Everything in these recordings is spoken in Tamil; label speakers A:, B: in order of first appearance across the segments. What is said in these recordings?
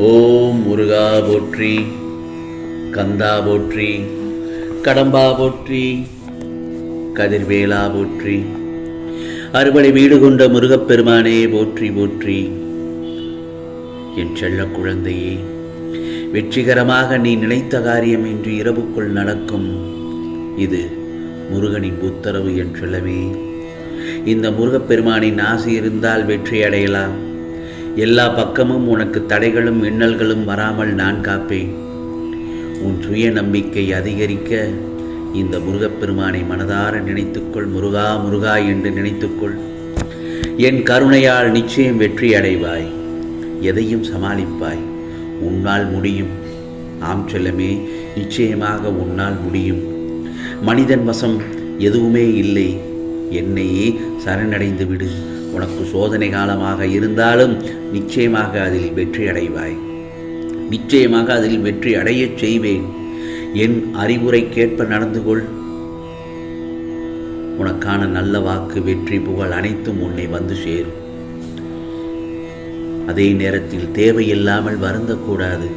A: ஓம் முருகா போற்றி கந்தா போற்றி கடம்பா போற்றி கதிர்வேலா போற்றி அறுபடை வீடு கொண்ட முருகப்பெருமானே போற்றி போற்றி. என் செல்ல குழந்தையே வெற்றிகரமாக நீ நினைத்த காரியம் இன்று இரவுக்குள் நடக்கும். இது முருகனின் உத்தரவு என் செல்லமே. இந்த முருகப்பெருமானின் ஆசை இருந்தால் வெற்றி அடையலாம். எல்லா பக்கமும் உனக்கு தடைகளும் இன்னல்களும் வராமல் நான் காப்பேன். உன் சுய நம்பிக்கை அதிகரிக்க இந்த முருகப்பெருமானை மனதார நினைத்துக்கொள் முருகா முருகா என்று நினைத்துக்கொள். என் கருணையால் நிச்சயம் வெற்றி அடைவாய். எதையும் சமாளிப்பாய். உன்னால் முடியும். ஆம் செல்லமே நிச்சயமாக உன்னால் முடியும். மனிதன் வசம் எதுவுமே இல்லை. என்னையே சரணடைந்து விடு. உனக்கு சோதனை காலமாக இருந்தாலும் நிச்சயமாக அதில் வெற்றி அடைவாய். நிச்சயமாக அதில் வெற்றி அடையச் செய்வேன். என் அறிவுரை கேட்ப நடந்து கொள் உனக்கான நல்ல வாக்கு வெற்றி புகழ் அனைத்தும் உன்னை வந்து சேரும். அதே நேரத்தில் தேவையில்லாமல் வருந்தக்கூடாது.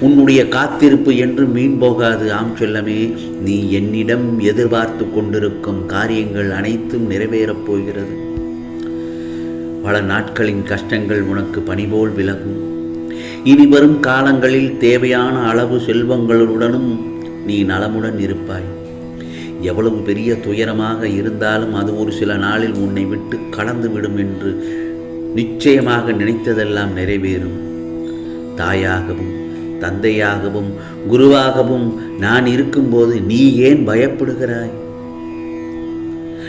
A: உன்னுடைய காத்திருப்பு என்று மீன் போகாது. ஆம் செல்லமே நீ என்னிடம் எதிர்பார்த்து கொண்டிருக்கும் காரியங்கள் அனைத்தும் நிறைவேறப் போகிறது. பல நாட்களின் கஷ்டங்கள் உனக்கு பணிபோல் விலகும். இனி வரும் காலங்களில் தேவையான அளவு செல்வங்களுடனும் நீ நலமுடன் இருப்பாய். எவ்வளவு பெரிய துயரமாக இருந்தாலும் அது ஒரு சில நாளில் உன்னை விட்டு கடந்து விடும் என்று நிச்சயமாக நினைத்ததெல்லாம் நிறைவேறும். தாயாகவும் தந்தையாகவும் குருவாகவும் நான் இருக்கும்போது நீ ஏன் பயப்படுகிறாய்?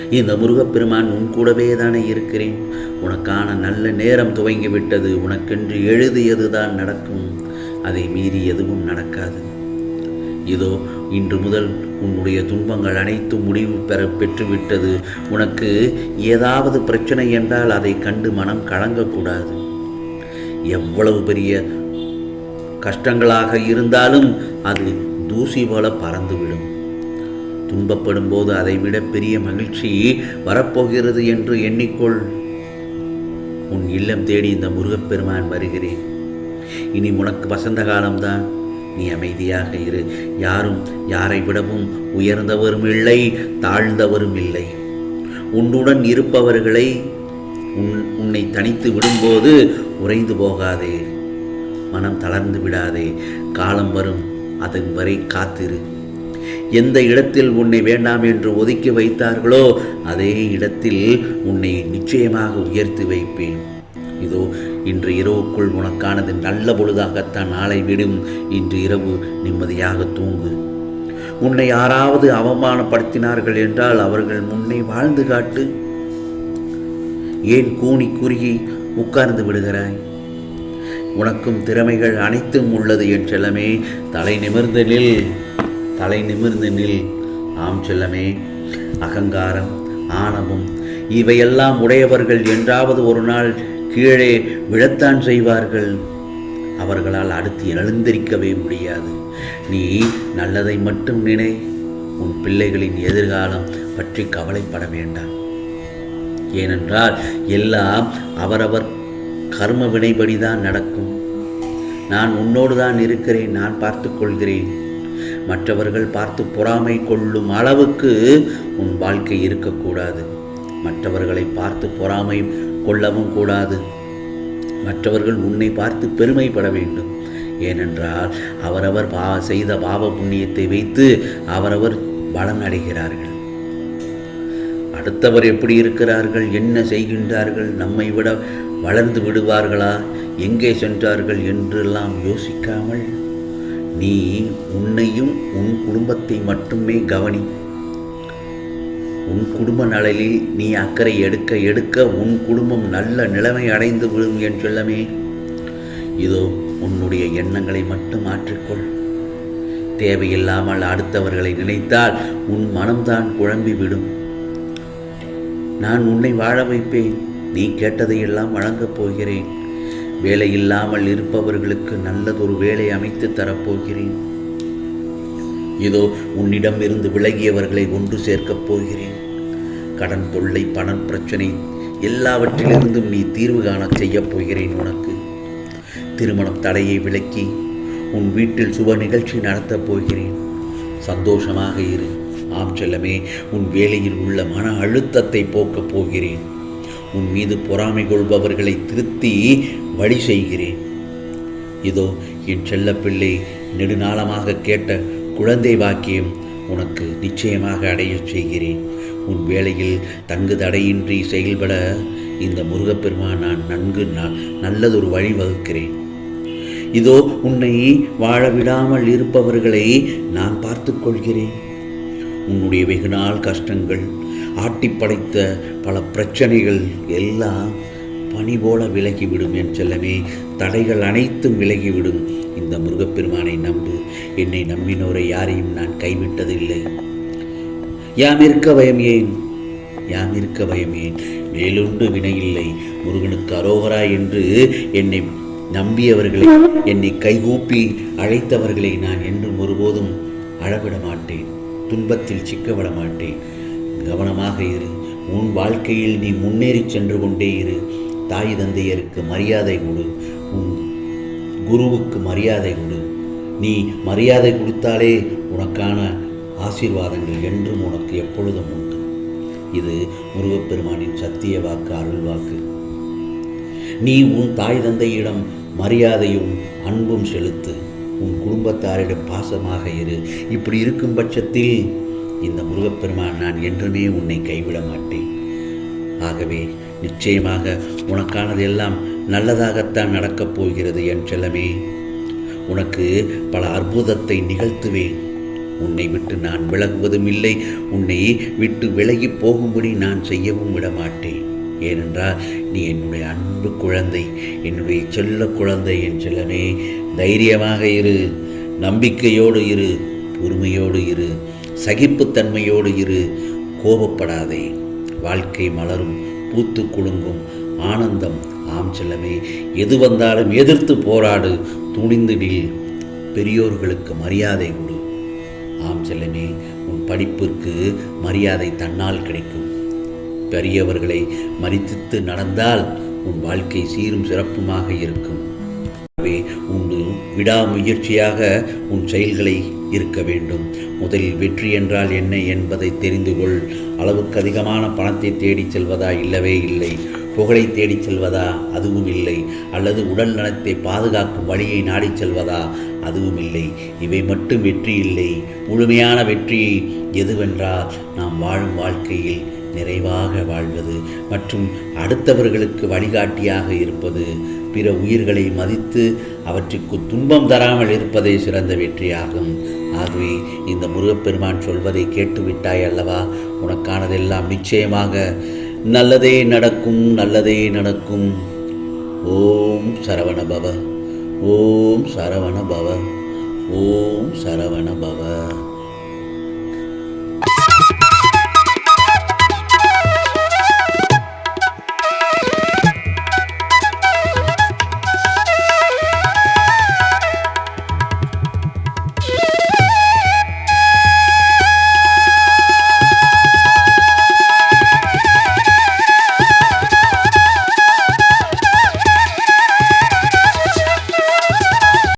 A: இந்த முருகப்பெருமான் உன் கூடவே தானே இருக்கிறேன். உனக்கான நல்ல நேரம் துவங்கிவிட்டது. உனக்கென்று எழுதியதுதான் நடக்கும். அதை மீறி எதுவும் நடக்காது. இதோ இன்று முதல் உன்னுடைய துன்பங்கள் அனைத்தும் முடிவு பெற பெற்றுவிட்டது. உனக்கு ஏதாவது பிரச்சனை என்றால் அதை கண்டு மனம் கலங்கக்கூடாது. எவ்வளவு பெரிய கஷ்டங்களாக இருந்தாலும் அது தூசி போல பறந்துவிடும். துன்பப்படும் போது அதைவிட பெரிய மகிழ்ச்சி வரப்போகிறது என்று எண்ணிக்கொள். உன் இல்லம் தேடி இந்த முருகப்பெருமான் வருகிறேன். இனி உனக்கு வசந்த காலம்தான். நீ அமைதியாக இரு. யாரும் யாரை விடவும் உயர்ந்தவரும் இல்லை தாழ்ந்தவரும் இல்லை. உன்னுடன் இருப்பவர்களை உன் உன்னை தனித்து விடும்போது உறைந்து போகாதே. மனம் தளர்ந்து விடாதே. காலம் வரும் அதன் வரை காத்திரு. எந்த இடத்தில் உன்னை வேண்டாம் என்று ஒதுக்கி வைத்தார்களோ அதே இடத்தில் உன்னை நிச்சயமாக உயர்த்தி வைப்பேன். இதோ இன்று இரவுக்குள் உனக்கானது நல்ல பொழுதாகத்தான் நாளை விடும். இன்று இரவு நிம்மதியாக தூங்கு. உன்னை யாராவது அவமானப்படுத்தினார்கள் என்றால் அவர்கள் முன்னே வாழ்ந்து காட்டு. ஏன் கூனி குறுகி உட்கார்ந்து விடுகிறாய்? உனக்கும் திறமைகள் அனைத்தும் உள்ளது என்றெல்லாமே தலை நிமிர்ந்து நில். தலை நிமிர்ந்து நில். ஆம் செல்லமே அகங்காரம் ஆணவம் இவையெல்லாம் உடையவர்கள் என்றாவது ஒரு நாள் கீழே விழத்தான் செய்வார்கள். அவர்களால் அடுத்து எழுந்திருக்கவே முடியாது. நீ நல்லதை மட்டும் நினை. உன் பிள்ளைகளின் எதிர்காலம் பற்றி கவலைப்பட வேண்டாம். ஏனென்றால் எல்லாம் அவரவர் கர்ம வினைபடிதான் நடக்கும். நான் உன்னோடு தான் இருக்கிறேன் நான் பார்த்துக்கொள்கிறேன் மற்றவர்கள் பார்த்து பொறாமை கொள்ளும் அளவுக்கு உன் வாழ்க்கை இருக்கக்கூடாது. மற்றவர்களை பார்த்து பொறாமை கொள்ளவும் கூடாது. மற்றவர்கள் உன்னை பார்த்து பெருமைப்பட வேண்டும். ஏனென்றால் அவரவர் பா செய்த பாவ புண்ணியத்தை வைத்து அவரவர் பலன் அடைகிறார்கள். அடுத்தவர் எப்படி இருக்கிறார்கள்? என்ன செய்கின்றார்கள்? நம்மை விட வளர்ந்து விடுவார்களா? எங்கே சென்றார்கள் என்றெல்லாம் யோசிக்காமல் நீ உன்னையும் உன் குடும்பத்தை மட்டுமே கவனி. உன் குடும்ப நலனில் நீ அக்கறை எடுக்க எடுக்க உன் குடும்பம் நல்ல நிலைமை அடைந்து விடும் என் சொல்லமே. இதோ உன்னுடைய எண்ணங்களை மட்டும் மாற்றிக்கொள். தேவையில்லாமல் அடுத்தவர்களை நினைத்தால் உன் மனம்தான் குழம்பி விடும். நான் உன்னை வாழ வைப்பேன். நீ கேட்டதையெல்லாம் வழங்கப் போகிறேன். வேலை இல்லாமல் இருப்பவர்களுக்கு நல்லதொரு வேலை அமைத்து தரப்போகிறேன். இதோ உன்னிடம் இருந்து விலகியவர்களை ஒன்று சேர்க்கப் போகிறேன். கடன் தொல்லை பணம் பிரச்சனை எல்லாவற்றிலிருந்தும் நீ தீர்வு காண செய்யப் போகிறேன் உனக்கு. திருமணம் தடையை விலக்கி உன் வீட்டில் சுப நிகழ்ச்சி நடத்தப் போகிறேன். சந்தோஷமாக இரு. ஆம் செல்லமே உன் வேலையில் உள்ள மன அழுத்தத்தை போக்கப் போகிறேன். உன் மீது பொறாமை கொள்பவர்களை திருத்தி வழி செய்கிறேன். இதோ என் செல்லப்பிள்ளை நெடுநாளமாக கேட்ட குழந்தை வாக்கியம் உனக்கு நிச்சயமாக அடையச் செய்கிறேன். உன் வேலையில் தங்கு தடையின்றி செயல்பட இந்த முருகப்பெருமான் நான் நன்கு நான் நல்லதொரு வழி வகுக்கிறேன். இதோ உன்னை வாழ விடாமல் இருப்பவர்களை நான் பார்த்து கொள்கிறேன். உன்னுடைய வெகுநாள் கஷ்டங்கள் ஆட்டி படைத்த பல பிரச்சனைகள் எல்லாம் பனி போல விலகிவிடும் என் செல்லமே. தடைகள் அனைத்தும் விலகிவிடும். இந்த முருகப்பெருமானை நம்பு. என்னை நம்பினோரை யாரையும் நான் கைவிட்டதில்லை. யாம் இருக்க பயம் ஏன்? யாம் இருக்க பயம் ஏன்? மேலுண்டு வினையில்லை முருகனுக்கு அரோகரா என்று என்னை நம்பியவர்களை என்னை கைகூப்பி அழைத்தவர்களை நான் என்றும் ஒருபோதும் அழவிட மாட்டேன் துன்பத்தில் சிக்க விட மாட்டேன் கவனமாக இரு. உன் வாழ்க்கையில் நீ முன்னேறி சென்று கொண்டே இரு. தாய் தந்தையருக்கு மரியாதை கொடு. உன் குருவுக்கு மரியாதை கொடு. நீ மரியாதை கொடுத்தாலே உனக்கான ஆசீர்வாதங்கள் என்றும் உனக்கு எப்பொழுதும் உண்டு. இது முருகப்பெருமானின் சத்திய வாக்கு அருள் வாக்கு. நீ உன் தாய் தந்தையிடம் மரியாதையும் அன்பும் செலுத்து. உன் குடும்பத்தாரிடம் பாசமாக இரு. இப்படி இருக்கும் பட்சத்தில் இந்த முருகப்பெருமான் நான் என்றுமே உன்னை கைவிட மாட்டேன். ஆகவே நிச்சயமாக உனக்கானது எல்லாம் நல்லதாகத்தான் நடக்கப் போகிறது என் செல்லமே. உனக்கு பல அற்புதத்தை நிகழ்த்துவேன். உன்னை விட்டு நான் விலகுவதும் இல்லை உன்னை விட்டு விலகி போகும்படி நான் செய்யவும் விடமாட்டேன். ஏனென்றால் நீ என்னுடைய அன்பு குழந்தை என்னுடைய செல்ல குழந்தை என் செல்லமே. தைரியமாக இரு நம்பிக்கையோடு இரு பொறுமையோடு இரு. சகிப்புத்தன்மையோடு இரு கோபப்படாதே. வாழ்க்கை மலரும் பூத்து குலுங்கும் ஆனந்தம். ஆம் செல்லமே எது வந்தாலும் எதிர்த்து போராடு துணிந்து நில். பெரியோர்களுக்கு மரியாதை கொடு ஆம் செல்லமே உன் படிப்பிற்கு மரியாதை தன்னால் கிடைக்கும். பெரியவர்களை மதித்து நடந்தால் உன் வாழ்க்கை சீரும் சிறப்புமாக இருக்கும். ஆகவே உண்டு விடாமுயற்சியாக உன் செயல்களை இருக்க வேண்டும். முதலில் வெற்றி என்றால் என்ன என்பதை தெரிந்து கொள். அளவுக்கு அதிகமான பணத்தை தேடிச் செல்வதா? இல்லவே இல்லை. புகழை தேடிச் செல்வதா? அதுவும் இல்லை. அல்லது உடல் நலத்தை பாதுகாக்கும் வழியை நாடிச் செல்வதா? அதுவும் இல்லை. இவை மட்டும் வெற்றி இல்லை. முழுமையான வெற்றி எதுவென்றால் நாம் வாழும் வாழ்க்கையில் நிறைவாக வாழ்வது மற்றும் அடுத்தவர்களுக்கு வழிகாட்டியாக இருப்பது. பிற உயிர்களை மதித்து அவற்றுக்கு துன்பம் தராமல் இருப்பதே சிறந்த வெற்றியாகும். ஆகவே இந்த முருகப்பெருமான் சொல்வதை கேட்டுவிட்டாய் அல்லவா? உனக்கானதெல்லாம் நிச்சயமாக நல்லதே நடக்கும் நல்லதே நடக்கும். ஓம் சரவண பவ. ஓம் சரவண பவ. ஓம் சரவண பவ.